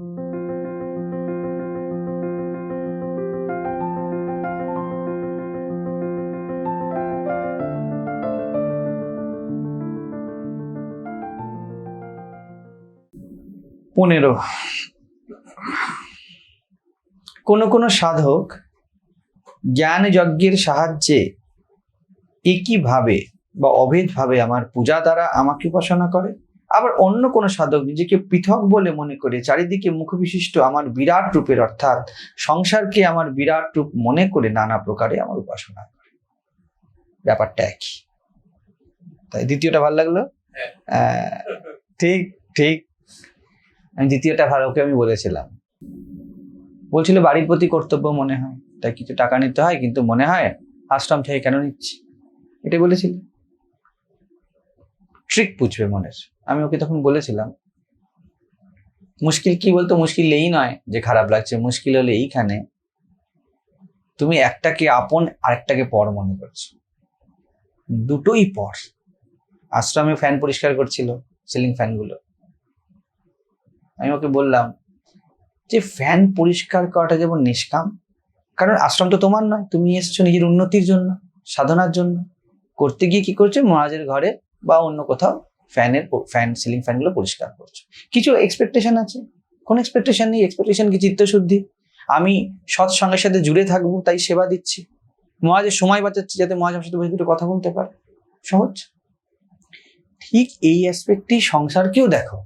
পনেরো। কোনো কোনো সাধক জ্ঞান যজ্ঞের সাহায্যে একইভাবে বা অভেদভাবে আমার পূজা দ্বারা আমাকে উপাসনা করে। আবার অন্য কোনো সাধক নিজেকে পৃথক বলে মনে করে চারিদিকে মুখবিশিষ্ট আমার বিরাট রূপের অর্থাৎ সংসারকে আমার বিরাট রূপ মনে করে নানা প্রকারে আমার উপাসনা করে। ব্যাপারটা একই। তাই দ্বিতীয়টা ভালো লাগল? ঠিক ঠিক। আমি দ্বিতীয়টা ভালো ওকে আমি বলেছিলাম। বলছিল বাড়ির প্রতি কর্তব্য মনে হয়। তাই কিছু টাকা নিতে হয় কিন্তু মনে হয় আশ্রম থেকে কেন নিচ্ছি? এটাই বলেছিল। ট্রিক বুঝবে মনের। আমি ওকে তখন বলেছিলাম, মুশকিল কি বলতো? মুশকিল এই নয় যে খারাপ লাগছে, মুশকিল হলে এইখানে তুমি একটাকে আপন, আরেকটাকে পর মনে করছ। দুটোই পর। আশ্রমে ফ্যান পরিষ্কার করছিল সিলিং ফ্যানগুলো আমি ওকে বললাম, যে ফ্যান পরিষ্কার করাটা যেমন নিষ্কাম, কারণ আশ্রম তো তোমার নয়, তুমি এসছো নিজের উন্নতির জন্য, সাধনার জন্য। করতে গিয়ে কি করছ? মহারাজের ঘরে বা অন্য কোথাও ফ্যানের ফ্যান, সিলিং ফ্যানগুলো পরিষ্কার করছ। কিছু এক্সপেকটেশন আছে? কোন এক্সপেকটেশন নেই? এক্সপেকটেশন কি চিত্তশুদ্ধি? আমি সৎসঙ্গের সাথে জুড়ে থাকব, তাই সেবা দিচ্ছি। মহাজের সময় বাঁচাচ্ছি যাতে মহাজ আমার সাথে বসে দুটো কথা বলতে পারে। সহজ? ঠিক এই অ্যাসপেক্টই সংসারকেও দেখো।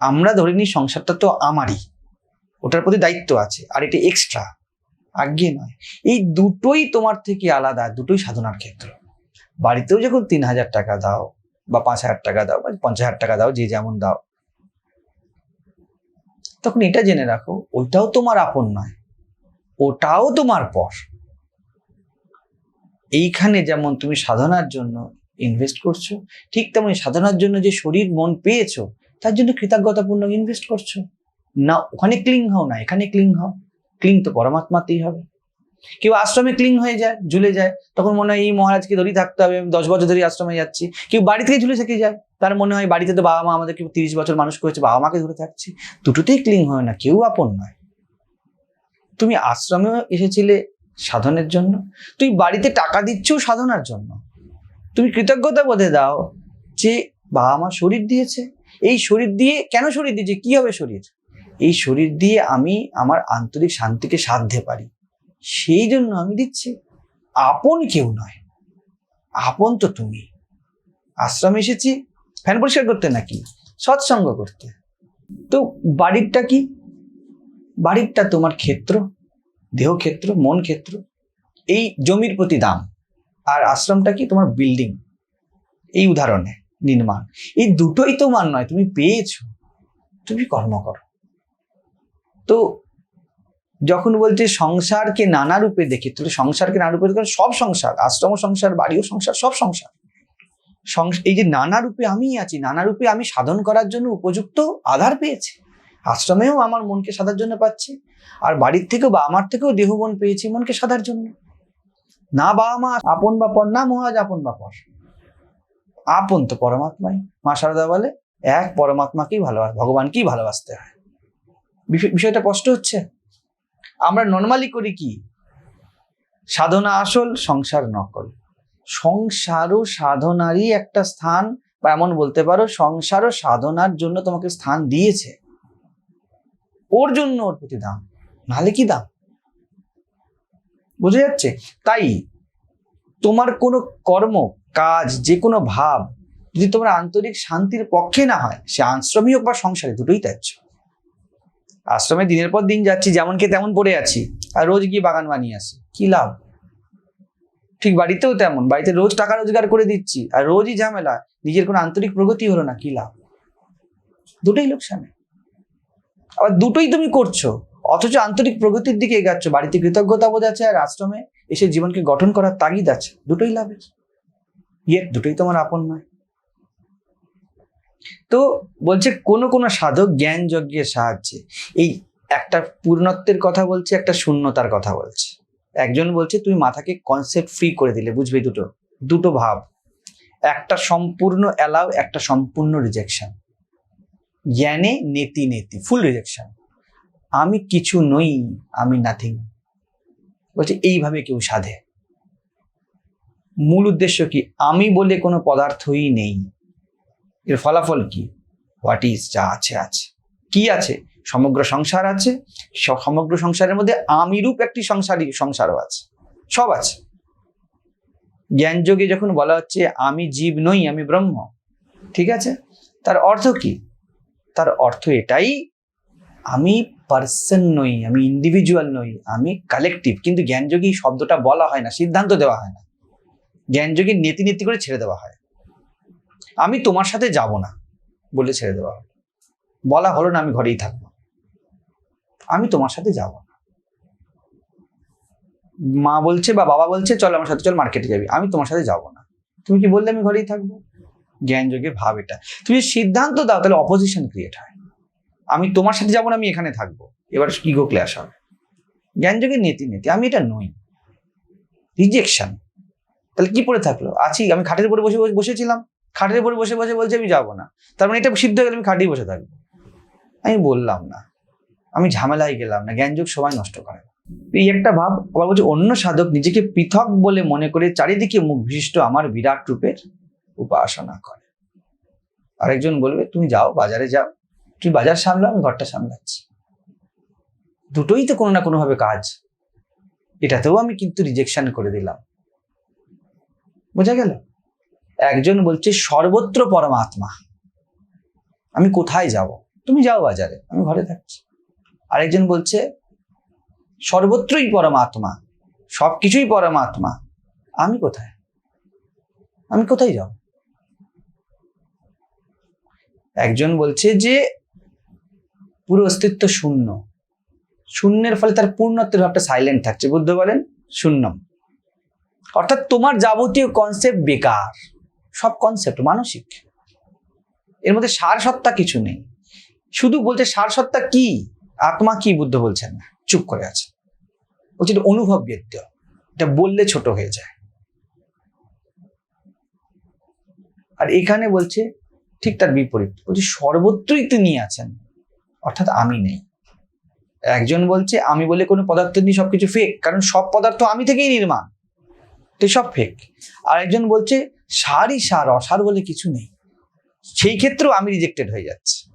আমরা ধরে নিই সংসারটা তো আমারই। ওটার প্রতি দায়িত্ব আছে, আর এটা এক্সট্রা আজ্ঞে নয়। এই দুটোই তোমার থেকে আলাদা, দুটোই সাধনার ক্ষেত্র। বাড়িতেও যখন তিন হাজার টাকা দাও বা পাঁচ হাজার টাকা দাও বা পঞ্চাশ হাজার টাকা দাও, যে যেমন দাও, তখন এটা জেনে রাখো, ওইটাও তোমার আপন নয়, ওটাও তোমার পর। এইখানে যেমন তুমি সাধনার জন্য ইনভেস্ট করছ, ঠিক তেমন সাধনার জন্য যে শরীর, মন পেয়েছ, তার জন্য কৃতজ্ঞতাপূর্ণ ইনভেস্ট করছ। না, ওখানে ক্লিং হও না, এখানে ক্লিং হও। ক্লিং তো পরমাত্মাতেই হবে। কেউ আশ্রমে ক্লিং হয়ে যায়, ঝুলে যায়, তখন মনে হয় এই মহারাজকে ধরেই থাকতে হবে, আমি দশ বছর ধরে আশ্রমে যাচ্ছি। কেউ বাড়ি থেকে ঝুলে থেকে যায়, তার মনে হয় বাড়িতে তো বাবা মা আমাদেরকে তিরিশ বছর মানুষ করেছে, বাবা মাকে ধরে থাকছি। দুটোতেই ক্লিং হয় না, কেউ আপন নয়। তুমি আশ্রমেও এসেছিলে সাধনের জন্য, তুই বাড়িতে টাকা দিচ্ছ সাধনার জন্য। তুমি কৃতজ্ঞতা বোধে দাও যে বাবা মা শরীর দিয়েছে। এই শরীর দিয়ে কেন শরীর দিয়েছে? কি হবে শরীর? এই শরীর দিয়ে আমি আমার আন্তরিক শান্তিকে সাধতে পারি। সেই জন্য আমি দিচ্ছি। আপন কেউ নয়। আপন তো তুমি। আশ্রমে এসেছি, ফ্যান পরিষ্কার করতে নাকি? সৎসঙ্গ করতে। তো বাড়িরটা কি? বাড়িরটা তোমার ক্ষেত্র, দেহ ক্ষেত্র, মন ক্ষেত্র? এই জমির প্রতি দাম। আর আশ্রমটা কি? তোমার বিল্ডিং। এই উদাহরণে নির্মাণ। এই দুটোই তোমার নয়, তুমি পেয়েছ। তুমি কর্ম করো। তো যখন বলছে সংসারকে নানা রূপে দেখি, তাহলে সংসারকে নানা রূপে দেখে, সব সংসার, আশ্রম সংসার, বাড়িও সংসার, সব সংসার। সংস- এই যে নানা রূপে আমি আছি, নানা রূপে আমি সাধন করার জন্য উপযুক্ত আধার পেয়েছি। আশ্রমেও আমার মনকে সাধার জন্য পাচ্ছি, আর বাড়ির থেকেও বা আমার থেকেও দেহ দেহবন পেয়েছি মনকে সাধার জন্য। না বাবা মা, আপন বা পর, না মহাজ আপন বা পর। আপন তো পরমাত্মাই। মা সারদা বলে, এক পরমাত্মাকেই ভালোবাস ভগবানকেই ভালোবাসতে হয়। বিষয়- বিষয়টা কষ্ট হচ্ছে? আমরা নর্মালি করি কি? সাধনা আসল, সংসার নকল। সংসারও সাধনারই একটা স্থান, বা এমন বলতে পারো, সংসারও সাধনার জন্য তোমাকে স্থান দিয়েছে। ওর জন্য ওর প্রতি দাম, নাহলে কি দাম? বুঝে যাচ্ছে? তাই তোমার কোনো কর্ম, কাজ যে কোনো ভাব যদি তোমার আন্তরিক শান্তির পক্ষে না হয়, সে আশ্রমী হোক বা সংসারে, দুটোই ত্যায্য। আশ্রমে দিনের পর দিন যাচ্ছি, যেমন কে তেমন পড়ে আছি, আর রোজ গিয়ে বাগান বানিয়ে আসি। কি লাভ? ঠিক বাড়িতেও তেমন, বাড়িতে রোজ টাকা রোজগার করে দিচ্ছি, আর রোজই ঝামেলা, নিজের কোনো আন্তরিক প্রগতি হলো না, কি লাভ? দুটোই লোকসানে। আবার দুটোই তুমি করছ, অথচ আন্তরিক প্রগতির দিকে এগাচ্ছ, বাড়িতে কৃতজ্ঞতা বোধ আছে আর আশ্রমে এসে জীবনকে গঠন করার তাগিদ আছে, দুটোই লাভের। ইয়ে দুটোই তোমার আপন নয়। তো বলছে কোনো কোনো সাধক জ্ঞান যজ্ঞের সাহায্যে, এই একটা পূর্ণত্বের কথা বলছে, একটা শূন্যতার কথা বলছে। একজন বলছে, তুমি মাথাকে কনসেপ্ট ফ্রি করে দিলে, বুঝবে দুটো দুটো ভাব। একটা সম্পূর্ণ অ্যালাউ একটা সম্পূর্ণ রিজেকশন জ্ঞানে নেতি নেতি ফুল রিজেকশন আমি কিছু নই, আমি নাথিং বলছে, এইভাবে কেউ সাধে। মূল উদ্দেশ্য কি? আমি বলে কোনো পদার্থই নেই। এর ফলাফল কি? হোয়াট ইজ যা আছে আছে। কি আছে? সমগ্র সংসার আছে। সমগ্র সংসারের মধ্যে আমিরূপ একটি সংসারী, সংসারও আছে। সব আছে। জ্ঞানযোগে যখন বলা হচ্ছে, আমি জীব নই, আমি ব্রহ্ম, ঠিক আছে? তার অর্থ কি? তার অর্থ এটাই, আমি পার্সন নই, আমি ইন্ডিভিজুয়াল নই, আমি কালেকটিভ কিন্তু জ্ঞানযোগী শব্দটা বলা হয় না, সিদ্ধান্ত দেওয়া হয় না। জ্ঞানযোগী নীতি নীতি করে ছেড়ে দেওয়া হয়। আমি তোমার সাথে যাব না, বলে ছেড়ে দেওয়া হলো। বলা হলো না আমি ঘরেই থাকব। আমি তোমার সাথে যাব না। মা বলছে বা বাবা বলছে, চল আমার সাথে চল মার্কেটে যাবি। আমি তোমার সাথে যাব না। তুমি কি বললে আমি ঘরেই থাকব? জ্ঞান যোগে ভাব এটা। তুমি যদি সিদ্ধান্ত দাও, তাহলে অপোজিশন ক্রিয়েট হয়। আমি তোমার সাথে যাব না, আমি এখানে থাকব। এবার ইগো ক্লাস হবে? জ্ঞান যোগের নীতি নীতি। আমি এটা নই। রিজেকশন তাহলে কি পড়ে থাকল? আছি, আমি খাটের উপরে বসে- বসেছিলাম। খাটের উপরে বসে বসে বলছে, আমি যাব না। তার মানে এটা সিদ্ধ হয়ে গেলে, আমি খাটেই বসে থাকব। আমি বললাম না। আমি ঝামেলায় গেলাম না, জ্ঞানযোগ সময় নষ্ট করে। এই একটা ভাব, আবার বলছে, অন্য সাধক নিজেকে পৃথক বলে মনে করে চারিদিকে মুখ বিশিষ্ট আমার বিরাট রূপের উপাসনা করে। আরেকজন বলবে, তুমি যাও, বাজারে যাও। তুমি বাজার সামলাও, আমি ঘরটা সামলাচ্ছি। দুটোই তো কোনো না কোনোভাবে কাজ। এটাতেও আমি কিন্তু রিজেকশন করে দিলাম। বোঝা গেল? একজন বলছে, সর্বত্র পরমাত্মা। আমি কোথায় যাব? তুমি যাও বাজারে, আমি ঘরে থাকছি। আরেকজন বলছে, সর্বত্রই পরমাত্মা সব কিছুই পরমাত্মা। আমি কোথায়? আমি কোথায় যাব? একজন বলছে যে, পুরো অস্তিত্ব শূন্য। শূন্যের ফলে তার পূর্ণত্বের ভাবটা সাইলেন্ট থাকছে বুদ্ধ বলেন শূন্যম। অর্থাৎ তোমার যাবতীয় কনসেপ্ট বেকার। সব কনসেপ্ট মানসিক। এর মধ্যে সার সত্তা কিছু নেই। শুধু বলছে সার সত্তা কি? আত্মা কি বুদ্ধ বলছেন? না চুপ করে আছে। বলছে এটা অনুভব ব্যক্ত। এটা বললে ছোট হয়ে যায়। আর এখানে বলছে ঠিক তার বিপরীত। বলছে সর্বত্রই তিনি আছেন, অর্থাৎ আমি নেই। একজন বলছে, আমি বলে কোনো পদার্থ নেই, সবকিছু ফেক কারণ সব পদার্থ আমি থেকেই নির্মাণ। তো সব ফেক আর একজন বলছে সারই সার অসার বলে কিছু নেই। সেই ক্ষেত্রেও আমি রিজেক্টেড হয়ে যাচ্ছি।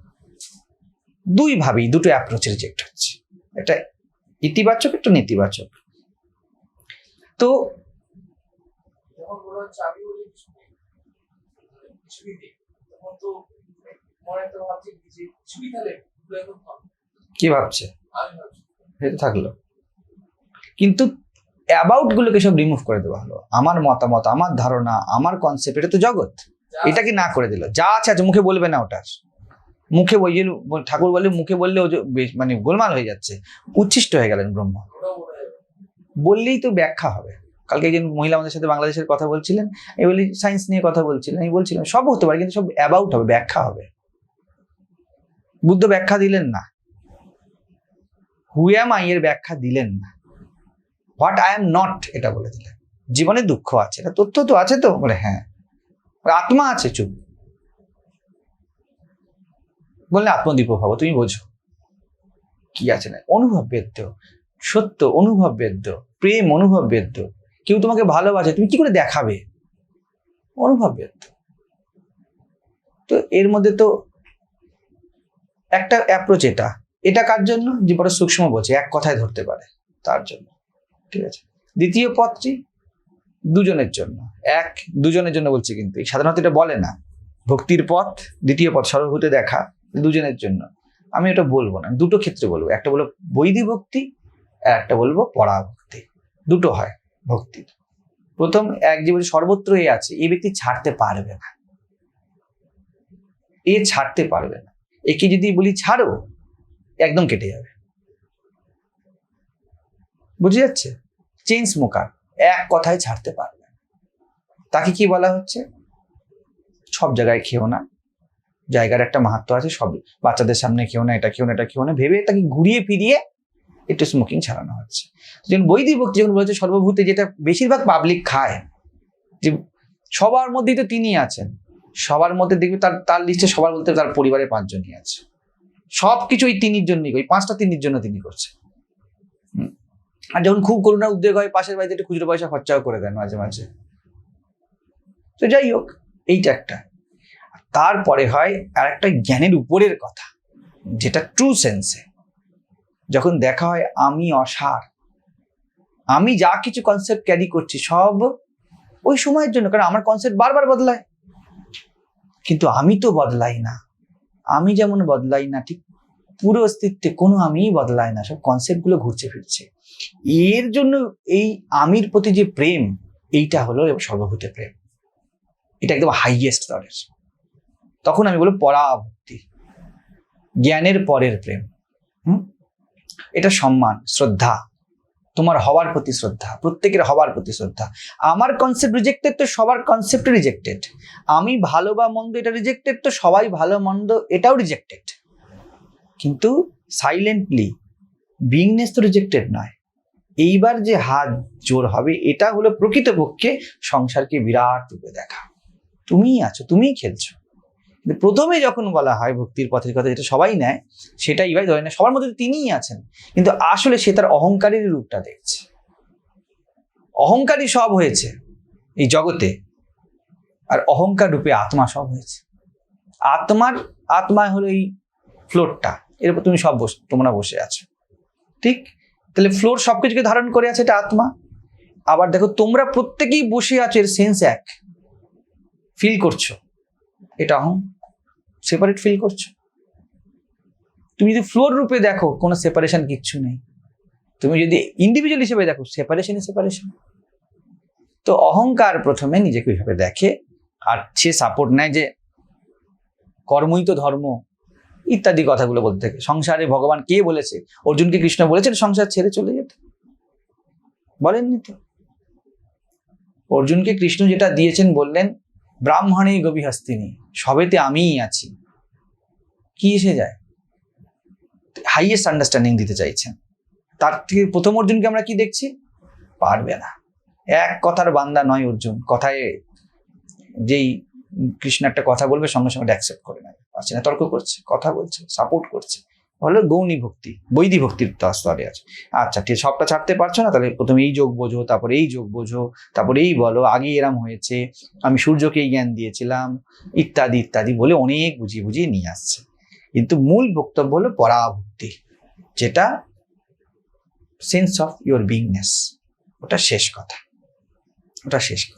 দুই ভাবেই দুটো অ্যাপ্রোচ রিজেক্ট হচ্ছে। একটা ইতিবাচক একটা নেতিবাচক। তো। কি ভাবছে? থাকল। কিন্তু অ্যাবাউট গুলোকে সব রিমুভ করে দেওয়া হলো। আমার মতামত, আমার ধারণা, আমার কনসেপ্ট এটা তো জগৎ। এটা কি না করে দিল? যা আছে আছে, মুখে বলবে না ওটার মুখে ওই ঠাকুর বলে মুখে বললে মানে গোলমাল হয়ে যাচ্ছে। উচ্ছিষ্ট হয়ে গেলেন ব্রহ্ম। বললেই তো ব্যাখ্যা হবে। কালকে একজন মহিলা আমাদের সাথে বাংলাদেশের কথা বলছিলেন আমি বলি সায়েন্স নিয়ে কথা বলছিলেন, আমি বলছিলাম, সব হতে পারে, কিন্তু সব অ্যাবাউট হবে, ব্যাখ্যা হবে। বুদ্ধ ব্যাখ্যা দিলেন না। হুয়াম আই এর ব্যাখ্যা দিলেন না। হোয়াট আই এম নট এটা বলে দিলেন। জীবনে দুঃখ আছে, এটা তথ্য তো আছে তো? বলে হ্যাঁ। আত্মা আছে, চুপ। বললে আত্মদীপ ভাবো, তুমি বোঝো। কি আছে না? অনুভব বেদ্য, সত্য অনুভব বেদ্য, প্রেম অনুভব বেদ্য। কেউ তোমাকে ভালোবাসে, তুমি কি করে দেখাবে? অনুভব বেদ্য। তো এর মধ্যে তো একটা অ্যাপ্রোচ এটা। এটা কার জন্য? যে বড় সূক্ষ্ম বোঝে, এক কথায় ধরতে পারে, তার জন্য। ঠিক আছে। দ্বিতীয় পথটি দুজনের জন্য। এক, দুজনের জন্য বলছি কিন্তু সাধারণত এটা বলে না। ভক্তির পথ, দ্বিতীয় পথ, সর্বভূতে দেখা, দুজনের জন্য। আমি এটা বলব না দুটো ক্ষেত্রে বলব। একটা বলব বৈধি ভক্তি, আর একটা বলব পরাভক্তি দুটো হয় ভক্তির। প্রথম, এক জীবনে সর্বত্র এ আছে এই ব্যক্তি ছাড়তে পারবে না। এ ছাড়তে পারবে না। একে যদি বলি ছাড়ো একদম কেটে যাবে। বুঝে যাচ্ছে? চেন স্মোকার এক কথায় ছাড়তে পারবে। তাকে কি বলা হচ্ছে? সব জায়গায় খেও না। জায়গার একটা মাহাত্ম আছে, সব বাচ্চাদের সামনে খেও না, এটা খেও না, এটা খেও না, ভেবে তাকে ঘুরিয়ে ফিরিয়ে একটু স্মোকিং ছাড়ানো হচ্ছে। যখন বৈদিক ভক্তি যখন বলেছে, সর্বভূতে যেটা বেশিরভাগ পাবলিক খায়, যে সবার মধ্যেই তো তিনি আছেন। সবার মধ্যে দেখবে তার তার লিস্টে সবার বলতে তার পরিবারের পাঁচজনই আছে। সব কিছু ওই তিনির জন্যই, ওই পাঁচটা তিনির জন্য তিনি করছে। আর যখন খুব করুণা উদ্বেগ হয়, পাশের বাড়িতে একটু খুচরো পয়সা খরচাও করে দেন মাঝে মাঝে। তো যাই হোক, এইটা একটা। তারপরে হয় আর একটা জ্ঞানের উপরের কথা, যেটা ট্রু সেন্সে যখন দেখা হয় আমি অসার, আমি যা কিছু কনসেপ্ট ক্যারি করছি সব ওই সময়ের জন্য, কারণ আমার কনসেপ্ট বারবার বদলায়। কিন্তু আমি তো বদলাই না। আমি যেমন বদলাই না, ঠিক পুরো অস্তিত্বে কোনো আমিই বদলাই না, সব কনসেপ্টগুলো ঘুরছে ফিরছে। এর জন্য এই আমির প্রতি যে প্রেম, এইটা হলো সর্বভূতে প্রেম। এটা একদম হাইয়েস্ট স্তরের তখন আমি বলব পরাভক্তি। জ্ঞানের পরের প্রেম। হুম? এটা সম্মান, শ্রদ্ধা। তোমার হওয়ার প্রতি শ্রদ্ধা, প্রত্যেকের হওয়ার প্রতি শ্রদ্ধা। আমার কনসেপ্ট রিজেক্টেড তো সবার কনসেপ্ট রিজেক্টেড আমি ভালো বা মন্দ এটা রিজেক্টেড তো সবাই ভালো, মন্দ এটাও রিজেক্টেড কিন্তু সাইলেন্টলি বিংনেস তো রিজেক্টেড নয়। এইবার যে হাত জোর হবে, এটা হলো প্রকৃতপক্ষে সংসারকে বিরাট রূপে দেখা। তুমিই আছো, তুমিই খেলছো। প্রথমে যখন বলা হয় ভক্তির পথের কথা, যেটা সবাই নেয় সেটা ভাই ধরে না সবার মধ্যে তিনিই আছেন। কিন্তু আসলে সে তার অহংকারের রূপটা দেখছে। অহংকারই সব হয়েছে এই জগতে, আর অহংকার রূপে আত্মা সব হয়েছে। আত্মার, আত্মা হলো এই ফ্লোরটা এর উপর তুমি সব বসে, তোমরা বসে আছো। ঠিক? তাহলে ফ্লোর সবকিছুকে ধারণ করে আছে এটা আত্মা? আবার দেখো, তোমরা প্রত্যেকেই বসে আছো, এর সেন্স এক। ফিল করছ। এটা অহং সেপারেট ফিল করছ। তুমি যদি ফ্লোর রূপে দেখো, কোনো সেপারেশন কিচ্ছু নেই। তুমি যদি ইন্ডিভিজুয়াল হিসেবে দেখো সেপারেশনই সেপারেশন তো অহংকার প্রথমে নিজেকে ওইভাবে দেখে, আর সে সাপোর্ট নেয় যে কর্মই তো ধর্ম। ইত্যাদি কথাগুলো বলতে থাকে। সংসারে ভগবান কে বলেছে? অর্জুনকে কৃষ্ণ বলেছেন, সংসার ছেড়ে চলে যেতে। বলেননি তো। অর্জুনকে কৃষ্ণ যেটা দিয়েছেন বললেন, ব্রাহ্মণে গভী হস্তিনী সবেতে আমিই আছি। কি এসে যায়? হাইয়েস্ট আন্ডারস্ট্যান্ডিং দিতে চাইছেন। তার থেকে প্রথম অর্জুনকে আমরা কি দেখছি? পারবে না। এক কথার বান্দা নয় অর্জুন। কথায় যেই কৃষ্ণ একটা কথা বলবে, সঙ্গে সঙ্গে অ্যাকসেপ্ট করে নেবে। পারছে না, তর্ক করছে, কথা বলছে সাপোর্ট করছে। হলো গৌণী ভক্তি বৈধি ভক্তির স্তরে আছে। আচ্ছা ঠিক সবটা ছাড়তে পারছ না? তাহলে প্রথমে এই যোগ বোঝো, তারপরে এই যোগ বোঝো, তারপরে এই বলো, আগে এরম হয়েছে, আমি সূর্যকে জ্ঞান দিয়েছিলাম, ইত্যাদি ইত্যাদি বলে অনেক বুঝিয়ে বুঝিয়ে নিয়ে আসছে। কিন্তু মূল বক্তব্য হলো পরাভক্তি, যেটা সেন্স অফ ইউর বিংনেস ওটা শেষ কথা, ওটা শেষ কথা।